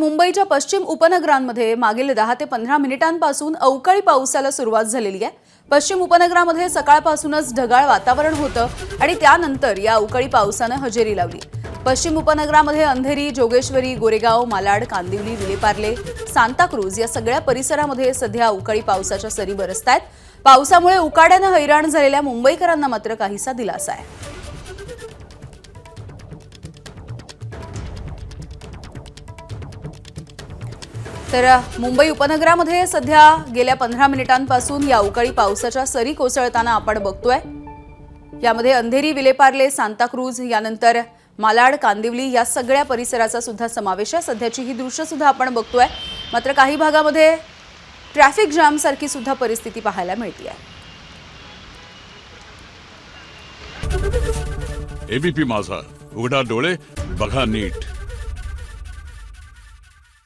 मुंबईच्या पश्चिम उपनगरांमध्ये मागील दहा ते पंधरा मिनिटांपासून अवकाळी पावसाला सुरुवात झालेली आहे. पश्चिम उपनगरामध्ये सकाळपासूनच ढगाळ वातावरण होतं आणि त्यानंतर या अवकाळी पावसानं हजेरी लावली. पश्चिम उपनगरामध्ये अंधेरी जोगेश्वरी गोरेगाव मालाड कांदिवली विलेपार्ले सांताक्रूज या सगळ्या परिसरामध्ये सध्या अवकाळी पावसाच्या सरी बरसतायत. पावसामुळे उकाड्यानं हैराण झालेल्या मुंबईकरांना मात्र काहीसा दिलासा आहे. तर मुंबई उपनगरामध्ये सध्या गेल्या पंधरा मिनिटांपासून या अवकाळी पावसाच्या सरी कोसळताना आपण बघतोय. यामध्ये अंधेरी विलेपार्ले सांताक्रूज यानंतर मालाड कांदिवली या सगळ्या परिसराचा सुद्धा समावेश आहे. सध्याची ही दृश्य सुद्धा आपण बघतोय. मात्र काही भागामध्ये ट्रॅफिक जामसारखी सुद्धा परिस्थिती पाहायला मिळते एबीपी माझा. उघडा डोळे बघा नीट.